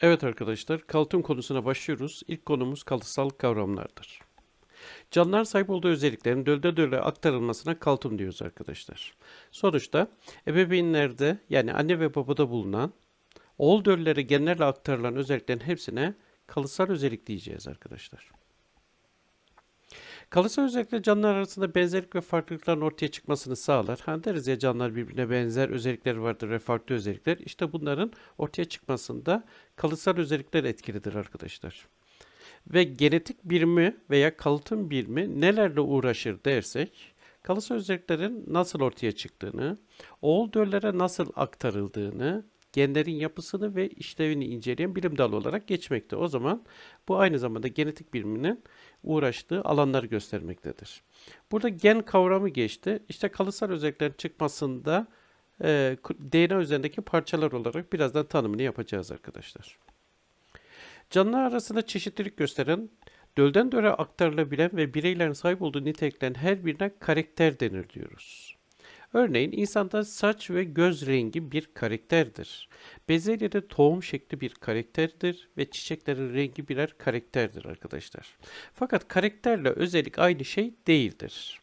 Evet arkadaşlar, kalıtım konusuna başlıyoruz. İlk konumuz kalıtsal kavramlardır. Canlılar sahip olduğu özelliklerin dölde döle aktarılmasına kalıtım diyoruz arkadaşlar. Sonuçta ebeveynlerde yani anne ve babada bulunan oğul döllere genlerle aktarılan özelliklerin hepsine kalıtsal özellik diyeceğiz arkadaşlar. Kalıtsal özellikler canlılar arasında benzerlik ve farklılıkların ortaya çıkmasını sağlar. Hani deriz ya canlılar birbirine benzer özellikleri vardır ve farklı özellikler. İşte bunların ortaya çıkmasında kalıtsal özellikler etkilidir arkadaşlar. Ve genetik birimi veya kalıtım birimi nelerle uğraşır dersek, kalıtsal özelliklerin nasıl ortaya çıktığını, oğul döllere nasıl aktarıldığını, genlerin yapısını ve işlevini inceleyen bilim dalı olarak geçmekte. O zaman bu aynı zamanda genetik biliminin uğraştığı alanları göstermektedir. Burada gen kavramı geçti. İşte kalıtsal özelliklerin çıkmasında e, DNA üzerindeki parçalar olarak birazdan tanımını yapacağız arkadaşlar. Canlılar arasında çeşitlilik gösteren, dölden döre aktarılabilen ve bireylerin sahip olduğu niteliklerin her birine karakter denir diyoruz. Örneğin insanda saç ve göz rengi bir karakterdir. Bezelyede tohum şekli bir karakterdir ve çiçeklerin rengi birer karakterdir arkadaşlar. Fakat karakterle özellik aynı şey değildir.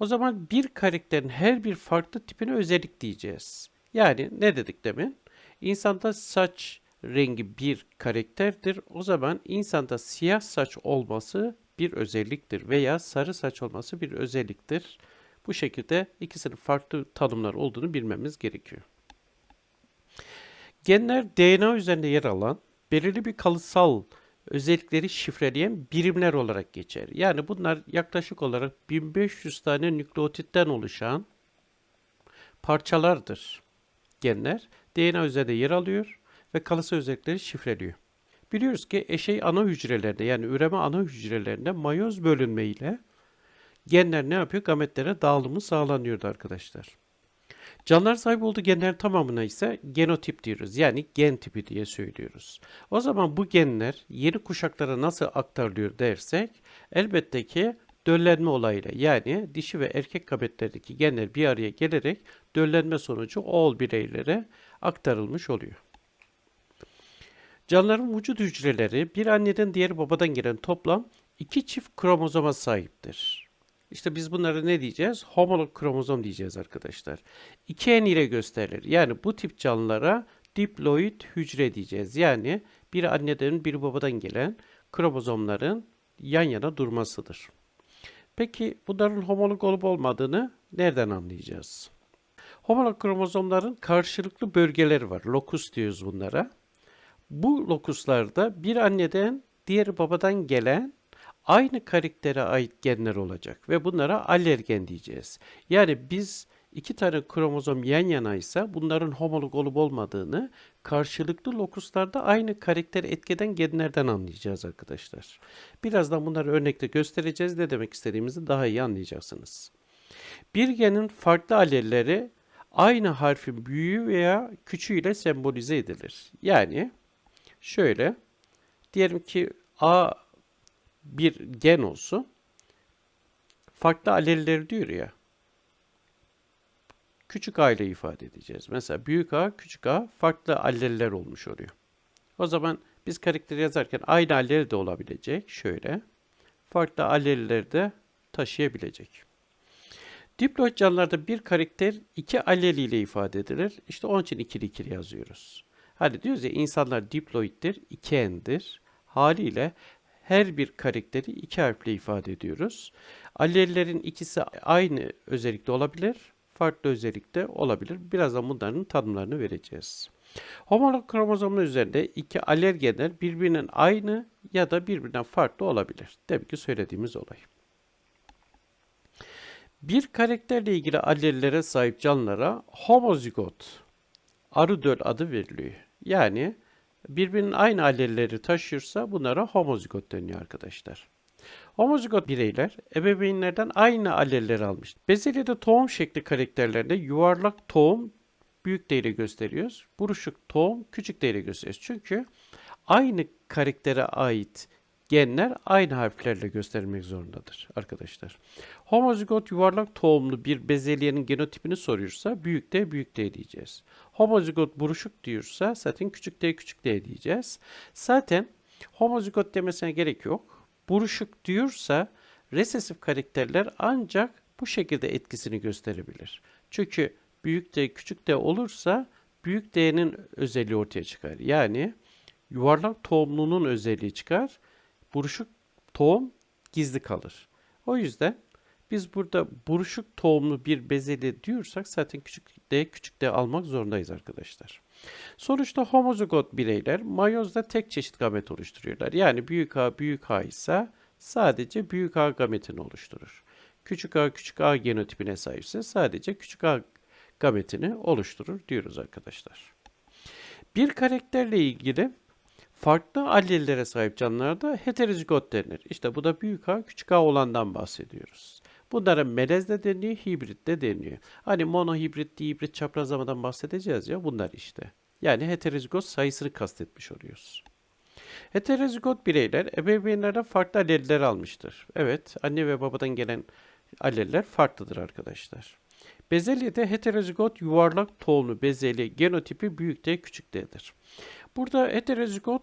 O zaman bir karakterin her bir farklı tipine özellik diyeceğiz. Yani ne dedik demin? İnsanda saç rengi bir karakterdir. O zaman insanda siyah saç olması bir özelliktir veya sarı saç olması bir özelliktir. Bu şekilde ikisinin farklı tanımlar olduğunu bilmemiz gerekiyor. Genler DNA üzerinde yer alan belirli bir kalıtsal özellikleri şifreleyen birimler olarak geçer. Yani bunlar yaklaşık olarak 1500 tane nükleotitten oluşan parçalardır. Genler DNA üzerinde yer alıyor ve kalıtsal özellikleri şifreliyor. Biliyoruz ki eşey ana hücrelerinde yani üreme ana hücrelerinde mayoz bölünme ile genler ne yapıyor? Gametlere dağılımı sağlanıyordu arkadaşlar. Canlılar sahip olduğu genlerin tamamına ise genotip diyoruz. Yani gen tipi diye söylüyoruz. O zaman bu genler yeni kuşaklara nasıl aktarılıyor dersek elbette ki döllenme olayıyla yani dişi ve erkek gametlerdeki genler bir araya gelerek döllenme sonucu oğul bireylere aktarılmış oluyor. Canlıların vücut hücreleri bir anneden diğer babadan gelen toplam iki çift kromozoma sahiptir. İşte biz bunlara ne diyeceğiz? Homolog kromozom diyeceğiz arkadaşlar. İki en ile gösterilir. Yani bu tip canlılara diploid hücre diyeceğiz. Yani bir anneden bir babadan gelen kromozomların yan yana durmasıdır. Peki bunların homolog olup olmadığını nereden anlayacağız? Homolog kromozomların karşılıklı bölgeleri var. Lokus diyoruz bunlara. Bu lokuslarda bir anneden diğer babadan gelen aynı karaktere ait genler olacak ve bunlara allergen diyeceğiz. Yani biz iki tane kromozom yan yanaysa bunların homolog olup olmadığını karşılıklı lokuslarda aynı karakter etkeden genlerden anlayacağız arkadaşlar. Birazdan bunları örnekte göstereceğiz. Ne demek istediğimizi daha iyi anlayacaksınız. Bir genin farklı alelleri aynı harfin büyüğü veya küçüğüyle sembolize edilir. Yani şöyle diyelim ki A bir gen olsun. Farklı alelleri diyor ya. Küçük a ile ifade edeceğiz. Mesela büyük A, küçük A farklı alleller olmuş oluyor. O zaman biz karakteri yazarken aynı alleli de olabilecek. Şöyle. Farklı allelileri de taşıyabilecek. Diploid canlılarda bir karakter iki alleli ile ifade edilir. İşte onun için ikili ikili yazıyoruz. Hani diyoruz ya insanlar diploiddir, iki endir. Haliyle her bir karakteri iki harfle ifade ediyoruz. Allellerin ikisi aynı özellikte olabilir, farklı özellikte olabilir. Birazdan bunların tanımlarını vereceğiz. Homolog kromozomlar üzerinde iki allel genler birbirinin aynı ya da birbirinden farklı olabilir. Demek ki söylediğimiz olay. Bir karakterle ilgili allellere sahip canlılara homozigot, arı döl adı veriliyor. Yani birbirinin aynı allelleri taşıyorsa bunlara homozigot deniyor arkadaşlar. Homozigot bireyler ebeveynlerden aynı allelleri almış. Bezelyede tohum şekli karakterlerinde yuvarlak tohum büyük değeri gösteriyoruz. Buruşuk tohum küçük değeri gösteriyoruz. Çünkü aynı karaktere ait genler aynı harflerle gösterilmek zorundadır arkadaşlar. Homozigot yuvarlak tohumlu bir bezelyenin genotipini soruyorsa büyük de büyük de diyeceğiz. Homozigot buruşuk diyorsa zaten küçük d küçük d diyeceğiz. Zaten homozigot demesine gerek yok. Buruşuk diyorsa resesif karakterler ancak bu şekilde etkisini gösterebilir. Çünkü büyük D küçük D olursa büyük D'nin özelliği ortaya çıkar. Yani yuvarlak tohumlunun özelliği çıkar. Buruşuk tohum gizli kalır. O yüzden biz burada buruşuk tohumlu bir bezeli diyorsak zaten küçük D küçük D almak zorundayız arkadaşlar. Sonuçta homozigot bireyler mayozda tek çeşit gamet oluşturuyorlar. Yani büyük A büyük A ise sadece büyük A gametini oluşturur. Küçük A küçük A genotipine sahipse sadece küçük A gametini oluşturur diyoruz arkadaşlar. Bir karakterle ilgili farklı allellere sahip canlılarda heterozigot denir. İşte bu da büyük A küçük A olandan bahsediyoruz. Bunlara melez de deniyor, hibrit de deniyor. Hani monohibrit, dihibrit, çaprazlamadan bahsedeceğiz ya bunlar işte. Yani heterozigot sayısını kastetmiş oluyoruz. Heterozigot bireyler ebeveynlerden farklı alleller almıştır. Evet, anne ve babadan gelen alleller farklıdır arkadaşlar. Bezelyede heterozigot yuvarlak tohumlu bezelye genotipi büyük D küçük D'dir. Burada heterozigot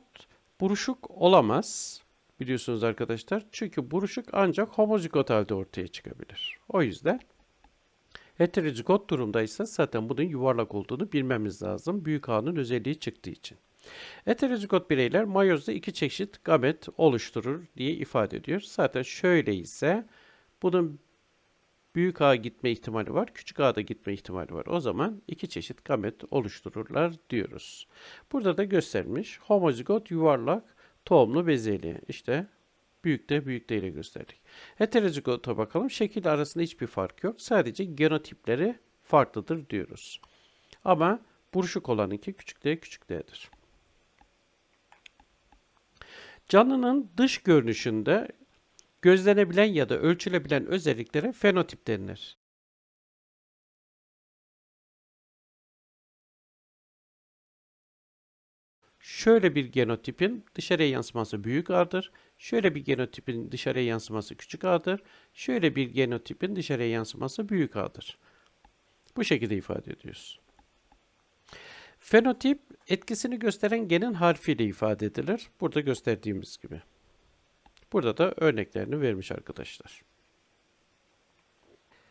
buruşuk olamaz biliyorsunuz arkadaşlar. Çünkü buruşuk ancak homozigot halde ortaya çıkabilir. O yüzden heterozigot durumdaysa zaten bunun yuvarlak olduğunu bilmemiz lazım. Büyük A'nın özelliği çıktığı için. Heterozigot bireyler mayozda iki çeşit gamet oluşturur diye ifade ediyor. Zaten şöyle ise bunun büyük A gitme ihtimali var, küçük A'da gitme ihtimali var. O zaman iki çeşit gamet oluştururlar diyoruz. Burada da göstermiş homozigot yuvarlak tohumlu bezeli. İşte büyük de büyük de ile gösterdik. Heterozigota bakalım. Şekil arasında hiçbir fark yok. Sadece genotipleri farklıdır diyoruz. Ama buruşuk olanınki küçük d küçük d'dir. Canlının dış görünüşünde gözlenebilen ya da ölçülebilen özelliklere fenotip denilir. Şöyle bir genotipin dışarıya yansıması büyük A'dır. Şöyle bir genotipin dışarıya yansıması küçük A'dır. Şöyle bir genotipin dışarıya yansıması büyük A'dır. Bu şekilde ifade ediyoruz. Fenotip etkisini gösteren genin harfiyle ifade edilir. Burada gösterdiğimiz gibi. Burada da örneklerini vermiş arkadaşlar.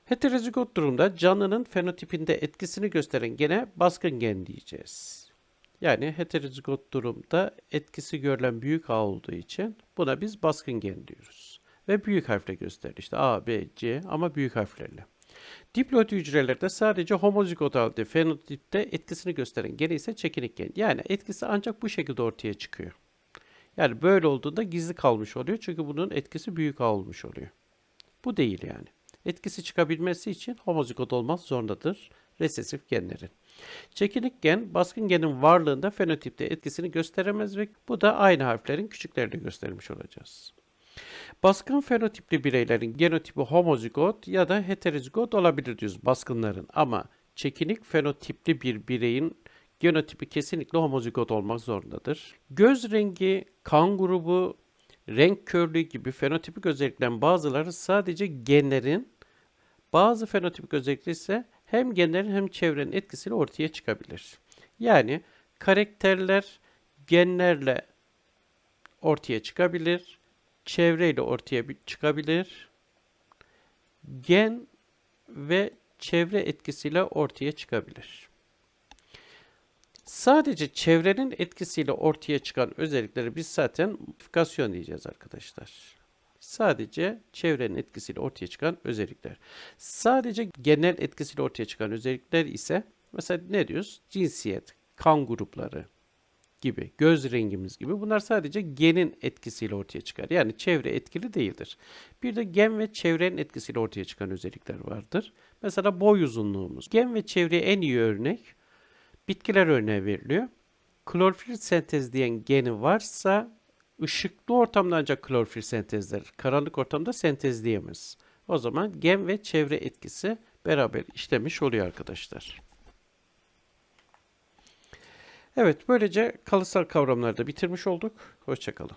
Heterozigot durumda canlının fenotipinde etkisini gösteren gene baskın gen diyeceğiz. Yani heterozigot durumda etkisi görülen büyük A olduğu için buna biz baskın gen diyoruz. Ve büyük harfle gösterir. İşte A, B, C ama büyük harflerle. Diploid hücrelerde sadece homozigot halde fenotipte etkisini gösteren gen ise çekinik gen. Yani etkisi ancak bu şekilde ortaya çıkıyor. Yani böyle olduğunda gizli kalmış oluyor. Çünkü bunun etkisi büyük A olmuş oluyor. Bu değil yani. Etkisi çıkabilmesi için homozigot olmak zorundadır resesif genlerin. Çekinik gen, baskın genin varlığında fenotipte etkisini gösteremez ve bu da aynı harflerin küçüklerini göstermiş olacağız. Baskın fenotipli bireylerin genotipi homozigot ya da heterozigot olabilir diyoruz baskınların ama çekinik fenotipli bir bireyin genotipi kesinlikle homozigot olmak zorundadır. Göz rengi, kan grubu, renk körlüğü gibi fenotipik özelliklerin bazıları sadece genlerin, bazı fenotipik özellikler ise hem genlerin hem çevrenin etkisiyle ortaya çıkabilir. Yani karakterler genlerle ortaya çıkabilir, çevreyle ortaya çıkabilir, gen ve çevre etkisiyle ortaya çıkabilir. Sadece çevrenin etkisiyle ortaya çıkan özellikleri biz zaten modifikasyon diyeceğiz arkadaşlar. Sadece çevrenin etkisiyle ortaya çıkan özellikler. Sadece genel etkisiyle ortaya çıkan özellikler ise mesela ne diyoruz? Cinsiyet, kan grupları gibi, göz rengimiz gibi bunlar sadece genin etkisiyle ortaya çıkar. Yani çevre etkili değildir. Bir de gen ve çevrenin etkisiyle ortaya çıkan özellikler vardır. Mesela boy uzunluğumuz. Gen ve çevreye en iyi örnek bitkiler örneği veriliyor. Klorofil sentezleyen geni varsa ışıklı ortamda ancak klorofil sentezler. Karanlık ortamda sentezleyemez. O zaman gen ve çevre etkisi beraber işlemiş oluyor arkadaşlar. Evet böylece kalıtsal kavramları da bitirmiş olduk. Hoşçakalın.